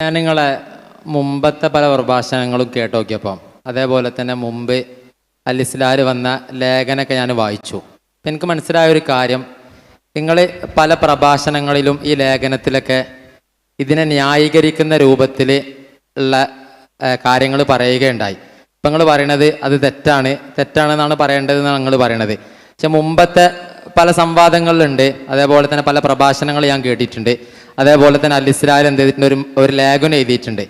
ഞാൻ നിങ്ങളെ മുമ്പത്തെ പല പ്രഭാഷണങ്ങളും കേട്ട് നോക്കിയപ്പം അതേപോലെ തന്നെ മുമ്പ് അലിസ്ലാർ വന്ന ലേഖനമൊക്കെ ഞാൻ വായിച്ചു. എനിക്ക് മനസ്സിലായ ഒരു കാര്യം നിങ്ങൾ പല പ്രഭാഷണങ്ങളിലും ഈ ലേഖനത്തിലൊക്കെ ഇതിനെ ന്യായീകരിക്കുന്ന രൂപത്തിൽ ഉള്ള കാര്യങ്ങൾ പറയുകയുണ്ടായി. ഇപ്പം നിങ്ങൾ പറയണത് അത് തെറ്റാണ് തെറ്റാണെന്നാണ് പറയേണ്ടതെന്നാണ് നിങ്ങൾ പറയണത്. പക്ഷെ മുമ്പത്തെ പല സംവാദങ്ങളിലുണ്ട് അതേപോലെ തന്നെ പല പ്രഭാഷണങ്ങൾ ഞാൻ കേട്ടിട്ടുണ്ട്. അതേപോലെ തന്നെ അലിസ്ലാൽ എന്ത് ചെയ്തിട്ടുണ്ട്? ഒരു ഒരു ലേഖനം എഴുതിയിട്ടുണ്ട്.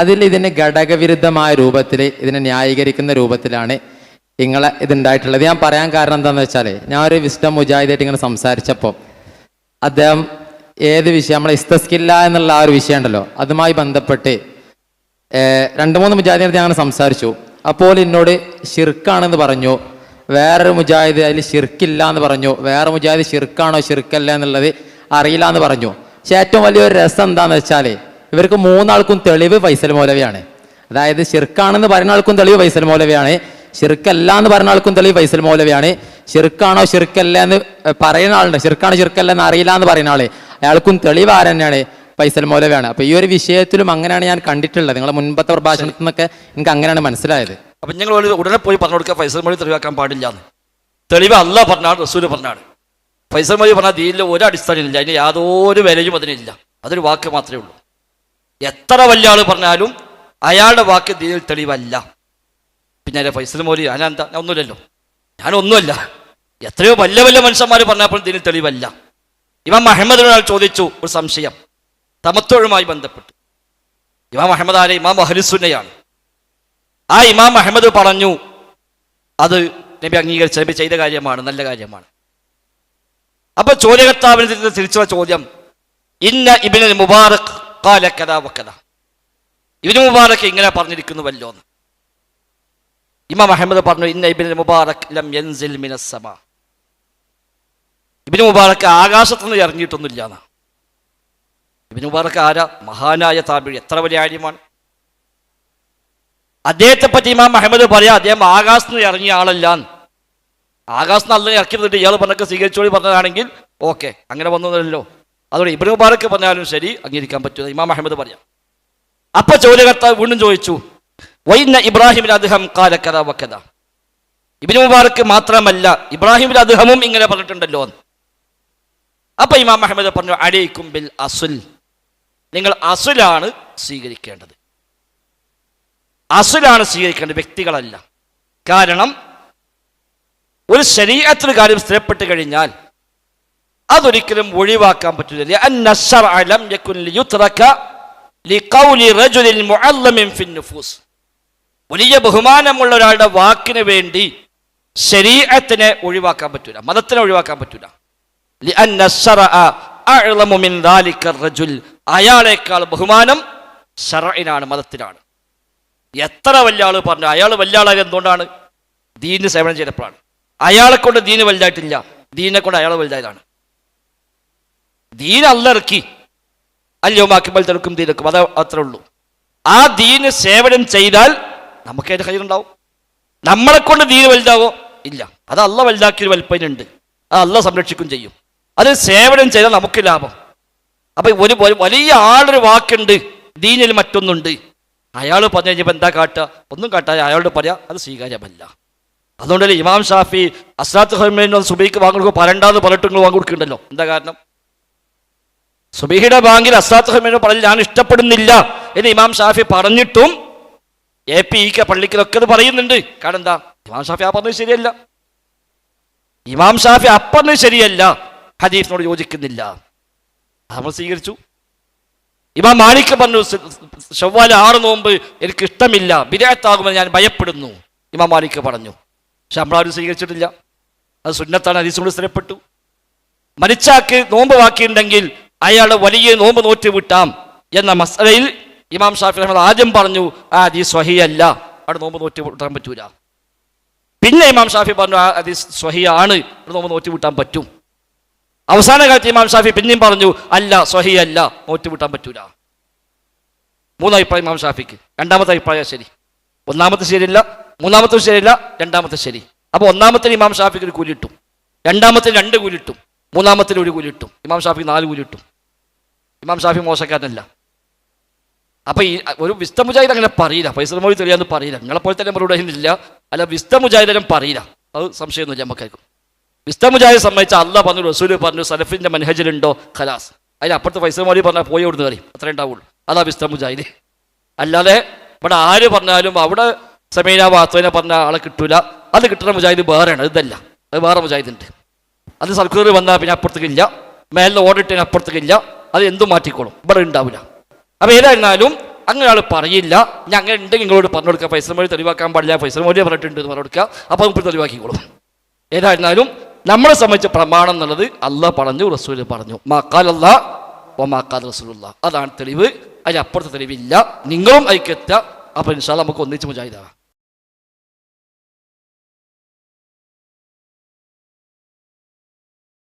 അതിൽ ഇതിന് ഘടകവിരുദ്ധമായ രൂപത്തിൽ ഇതിനെ ന്യായീകരിക്കുന്ന രൂപത്തിലാണ് നിങ്ങളെ ഇതുണ്ടായിട്ടുള്ളത്. ഞാൻ പറയാൻ കാരണം എന്താണെന്ന് വെച്ചാൽ ഞാൻ ഒരു വിസ്റ്റം മുജാഹിദായിട്ട് ഇങ്ങനെ സംസാരിച്ചപ്പോൾ അദ്ദേഹം ഏത് വിഷയം നമ്മളെ ഇസ്തസ്കില്ല എന്നുള്ള ആ ഒരു വിഷയം ഉണ്ടല്ലോ അതുമായി ബന്ധപ്പെട്ട് രണ്ട് മൂന്ന് മുജാഹിദിനടുത്ത് ഞാൻ സംസാരിച്ചു. അപ്പോൾ എന്നോട് ഷിർക്കാണെന്ന് പറഞ്ഞു. വേറൊരു മുജാഹിദ് അതിൽ ഷിർക്കില്ല എന്ന് പറഞ്ഞു. വേറെ മുജാഹിദ് ഷിർക്കാണോ ഷിർക്കല്ല എന്നുള്ളത് അറിയില്ല എന്ന് പറഞ്ഞു. പക്ഷെ ഏറ്റവും വലിയൊരു രസം എന്താണെന്ന് വെച്ചാൽ ഇവർക്ക് മൂന്നാൾക്കും തെളിവ് ഫൈസൽ മൗലവിയാണ്. അതായത് ഷിർക്കാണെന്ന് പറയുന്ന ആൾക്കും തെളിവ് ഫൈസൽ മൗലവിയാണ്. ഷിർക്കല്ല എന്ന് പറയുന്ന ആൾക്കും തെളിവ് ഫൈസൽ മൗലവിയാണ്. ഷിർക്കാണോ ഷിർക്കല്ല എന്ന് പറയുന്ന ആളുണ്ട്. ഷിർക്കാണോ ഷിർക്കല്ല എന്ന് അറിയില്ല എന്ന് പറയുന്ന ആൾ അയാൾക്കും തെളിവ് ആരെന്നെയാണ് ഫൈസൽ മൗലവിയാണ്. അപ്പൊ ഈ ഒരു വിഷയത്തിലും അങ്ങനെയാണ് ഞാൻ കണ്ടിട്ടുള്ളത്. നിങ്ങളെ മുൻപത്തെ പ്രഭാഷണത്തിൽ നിന്നൊക്കെ എനിക്ക് അങ്ങനെയാണ് മനസ്സിലായത്. അപ്പൊ ഞങ്ങൾ ഉടനെ പോയി പറഞ്ഞു കൊടുക്കുക ഫൈസൽ മൊഴി തെളിവാക്കാൻ പാടില്ല തെളിവ് അല്ല പറഞ്ഞാണ് റസൂൽ പറഞ്ഞാണ്. ഫൈസൽ മൊഴി പറഞ്ഞാൽ ദീനിൽ ഒരു അടിസ്ഥാനമില്ല അതിന് യാതൊരു വിലയും അതിനില്ല. അതൊരു വാക്ക് മാത്രമേ ഉള്ളൂ. എത്ര വലിയ ആൾ പറഞ്ഞാലും അയാളുടെ വാക്ക് ദീനിൽ തെളിവല്ല. പിന്നെ അല്ലെ ഫൈസൽ മോലി ഞാൻ ഒന്നുമില്ലല്ലോ. ഞാനൊന്നുമല്ല എത്രയോ വലിയ വലിയ മനുഷ്യന്മാർ പറഞ്ഞപ്പോൾ ദീനിൽ തെളിവല്ല. ഇമാം ഒരാൾ ചോദിച്ചു ഒരു സംശയം. തമത്തോഴുമായി ബന്ധപ്പെട്ട്. ഇമാം അഹമ്മദ് ആരെ? ഇമാം അഹലുസുന്നയാണ് ആ ഇമാം അഹമ്മദ് പറഞ്ഞു അത് നബി അംഗീകരിച്ച നബി ചെയ്ത കാര്യമാണ് നല്ല കാര്യമാണ്. അപ്പൊ ചോദ്യകർത്താവിന് തിരിച്ച തിരിച്ചുള്ള ചോദ്യം ഇന്ന ഇബിന് മുബാറക് കാല കഥ വക്കഥ ഇബിന് മുബാറക് ഇങ്ങനെ പറഞ്ഞിരിക്കുന്നുവല്ലോ എന്ന്. ഇമാം അഹമ്മദ് പറഞ്ഞു ഇന്ന ഇബിന് മുബാറക് ലം യൻസിൽ മിനസ്സമ ഇബിന് മുബാറക് ആകാശത്തുനിന്ന് ഇറങ്ങിയിട്ടൊന്നുമില്ല എന്നാ. ഇബിന് മുബാറക് ആരാ? മഹാനായ താബിഴി എത്ര വലിയ കാര്യമാണ് അദ്ദേഹത്തെ പറ്റി ഇമാം അഹമ്മദ് പറയാ അദ്ദേഹം ആകാശത്തുനിന്ന് ഇറങ്ങിയ ആളല്ല ആകാശത്ത് നല്ല ഇറക്കി ഇറക്കിയിരുന്നിട്ട് ഇയാൾ പറഞ്ഞൊക്കെ സ്വീകരിച്ചോളി പറഞ്ഞതാണെങ്കിൽ ഓക്കെ അങ്ങനെ വന്നതല്ലോ. അതോടെ ഇബ്രാഹിം മുബാറക്ക് പറഞ്ഞാലും ശരി അംഗീകരിക്കാൻ പറ്റൂ ഇമാം അഹമ്മദ് പറയാം. അപ്പൊ ചോദ്യകർത്താവ് വീണ്ടും ചോദിച്ചു വൈന്ന ഇബ്രാഹിമിൽ അദ്ദേഹം കാലക്കഥ വക്കഥ ഇബിന് മുബാറക്ക് മാത്രമല്ല ഇബ്രാഹിമിൽ അദ്ദേഹവും ഇങ്ങനെ പറഞ്ഞിട്ടുണ്ടല്ലോ. അപ്പൊ ഇമാം അഹമ്മദ് പറഞ്ഞു അലൈക്കും ബിൽ അസുൽ. നിങ്ങൾ അസുലാണ് സ്വീകരിക്കേണ്ടത്. അസുലാണ് സ്വീകരിക്കേണ്ടത് വ്യക്തികളല്ല. കാരണം ഒരു ശരീരത്തിന് കാര്യം സ്ഥിരപ്പെട്ട് കഴിഞ്ഞാൽ അതൊരിക്കലും ഒഴിവാക്കാൻ പറ്റില്ല വലിയ ബഹുമാനമുള്ള ഒരാളുടെ വാക്കിന് വേണ്ടി ശരീരത്തിനെ ഒഴിവാക്കാൻ പറ്റൂല മതത്തിനെ ഒഴിവാക്കാൻ പറ്റൂല. അയാളേക്കാൾ ബഹുമാനം ഷറയിനാണ് മതത്തിനാണ്. എത്ര വലിയ ആൾ പറഞ്ഞു അയാൾ വലിയ ആളായത് എന്തുകൊണ്ടാണ്? ദീന് സേവനം ചെയ്തപ്പോഴാണ്. അയാളെ കൊണ്ട് ദീന് വലുതായിട്ടില്ല. ദീനെ കൊണ്ട് അയാൾ വലുതായതാണ്. ദീൻ അല്ലറക്കി അല്ലയോ മാക്കിമ്പോൾ തെറുക്കും ദീനക്കും. അത് അത്രേ ഉള്ളൂ. ആ ദീന് സേവനം ചെയ്താൽ നമുക്ക് അതിന്റെ കയ്യിലുണ്ടാവും നമ്മളെ കൊണ്ട് ദീന് വലുതാവോ? ഇല്ല. അത് അല്ല വലുതാക്കിയൊരു വലുപ്പനുണ്ട് അത് അല്ല സംരക്ഷിക്കും ചെയ്യും. അത് സേവനം ചെയ്താൽ നമുക്ക് ലാഭം. അപ്പൊ ഒരു വലിയ ആളൊരു വാക്കുണ്ട്. ദീനിൽ മറ്റൊന്നുണ്ട്. അയാൾ പറഞ്ഞു കഴിഞ്ഞപ്പോൾ എന്താ കാട്ടുക? ഒന്നും കാട്ടാതെ അയാളോട് പറയാ അത് സ്വീകാര്യമല്ല. അതുകൊണ്ടല്ലേ ഇമാം ഷാഫി അസ്ലാത്ത് ഹൈമേനോ സുബൈക്ക് വാങ്ങുക പരണ്ടാന്ന് നിങ്ങൾ വാങ്ങിക്കൊടുക്കുന്നുണ്ടല്ലോ എന്താ കാരണം? സുബിഹിയുടെ ബാങ്കിൽ അസാത്ത് ഹൈമേനോ പറഞ്ഞ് ഞാൻ ഇഷ്ടപ്പെടുന്നില്ല എന്ന് ഇമാം ഷാഫി പറഞ്ഞിട്ടും എ പി ഇ കെ പള്ളിക്കലൊക്കെ അത് പറയുന്നുണ്ട്. കാരണം എന്താ? ഇമാം ഷാഫി ആ പറഞ്ഞത് ശരിയല്ല. ഇമാം ഷാഫി അപ്പറഞ്ഞത് ശരിയല്ല. ഹദീഫിനോട് യോജിക്കുന്നില്ല. നമ്മൾ സ്വീകരിച്ചു. ഇമാം മാലിക് പറഞ്ഞു ചൊവ്വാല ആറ് നോമ്പ് എനിക്ക് ഇഷ്ടമില്ല. ബിരാത്താകുമെന്ന് ഞാൻ ഭയപ്പെടുന്നു. ഇമാം മാലിക് പറഞ്ഞു. പക്ഷെ നമ്മളാരും സ്വീകരിച്ചിട്ടില്ല. അത് സുന്നത്താണ് ഹദീസിനോട് സ്ഥിരപ്പെട്ടു. മരിച്ചാക്ക് നോമ്പ് ബാക്കിയുണ്ടെങ്കിൽ അയാളെ വലിയ നോമ്പ് നോറ്റ് വിട്ടാം എന്ന മസലയിൽ ഇമാം ഷാഫി അഹമ്മദ് ആദ്യം പറഞ്ഞു ആ ഹദീസ് സ്വഹിയല്ല അവിടെ നോമ്പ് നോറ്റ് വിട്ടാൻ പറ്റൂല. പിന്നെ ഇമാം ഷാഫി പറഞ്ഞു ആ ഹദീസ് സ്വഹിയാണ് അവിടെ നോമ്പ് നോറ്റ് വിട്ടാൻ പറ്റും. അവസാന കാലത്ത് ഇമാം ഷാഫി പിന്നെയും പറഞ്ഞു അല്ല സ്വഹിയല്ല നോറ്റ് വിട്ടാൻ പറ്റൂല. മൂന്ന് അഭിപ്രായം ഇമാം ഷാഫിക്ക്. രണ്ടാമത്തെ അഭിപ്രായം ശരി. ഒന്നാമത്തെ ശരിയല്ല. മൂന്നാമത്തെ ശരിയല്ല രണ്ടാമത്തെ ശരി. അപ്പോൾ ഒന്നാമത്തെ ഇമാം ഷാഫിക്ക് ഒരു കൂലിട്ടും. രണ്ടാമത്തെ രണ്ട് കൂലിട്ടും. മൂന്നാമത്തിൽ ഒരു കൂലിട്ടും. ഇമാം ഷാഫിക്ക് നാല് കൂലിട്ടും. ഇമാം ഷാഫി മോശക്കാരനല്ല. അപ്പൊ ഈ ഒരു വിസ്ത മുജാഹിദ് അങ്ങനെ പറയില്ല. ഫൈസൽ മൊഴി തെളിയാന്ന് പറയില്ല. നിങ്ങളെ പോലെ തന്നെ മറുപടി ഇല്ല. അല്ല വിസ്ത മുജാഹിദനും പറയില്ല. അത് സംശയമൊന്നുമില്ല നമുക്കായിരിക്കും വിസ്ത മുജാഹിദ് അല്ല പറഞ്ഞു റസൂൽ പറഞ്ഞു സലഫിന്റെ മനഹജിലുണ്ടോ ഖലാസ്. അതിന് അപ്പുറത്ത് ഫൈസൽ മൊഴി പറഞ്ഞാൽ പോയി അവിടുന്ന് കയറി അത്രേ ഉണ്ടാവുള്ളൂ. അതാ വിസ്ത മുജാഹിദ്. അല്ലാതെ ഇവിടെ ആര് പറഞ്ഞാലും അവിടെ സമീന വാസ്തവനെ പറഞ്ഞ ആളെ കിട്ടൂല. അത് കിട്ടുന്ന മുജാഹിദ് വേറെയാണ് ഇതല്ല. അത് വേറെ മുജാഹിദ് ഉണ്ട് അത് സർക്കുലർ വന്നാൽ പിന്നെ അപ്പുറത്തേക്കില്ല മേലെ ഓടിട്ടതിന് അപ്പുറത്തേക്കില്ല അത് എന്തും മാറ്റിക്കോളും. ഇവിടെ ഉണ്ടാവില്ല. അപ്പോൾ ഏതായിരുന്നാലും അങ്ങനെ ആൾ പറയില്ല. ഞാൻ അങ്ങനെ ഉണ്ടെങ്കിൽ നിങ്ങളോട് പറഞ്ഞു കൊടുക്കുക. പൈസ മൊഴി തെളിവാക്കാൻ പാടില്ല. പൈസ മൊഴി പറഞ്ഞിട്ടുണ്ട് എന്ന് പറഞ്ഞു കൊടുക്കുക. അപ്പോൾ നമുക്ക് തെളിവാക്കിക്കോളും. ഏതായിരുന്നാലും നമ്മളെ സംബന്ധിച്ച പ്രമാണം എന്നുള്ളത് അള്ളാഹ് പറഞ്ഞു റസൂൽ പറഞ്ഞു. മാക്കാൽ അല്ലാ ഓ മാക്കാൽ റസൂലുള്ള അതാണ് തെളിവ്. അതിനപ്പുറത്തെ തെളിവില്ല. നിങ്ങളും അതിക്കെത്തുക അപ്പൊ ഇൻഷാല്ല നമുക്ക് ഒന്നിച്ച് മുജാഹിദാകാം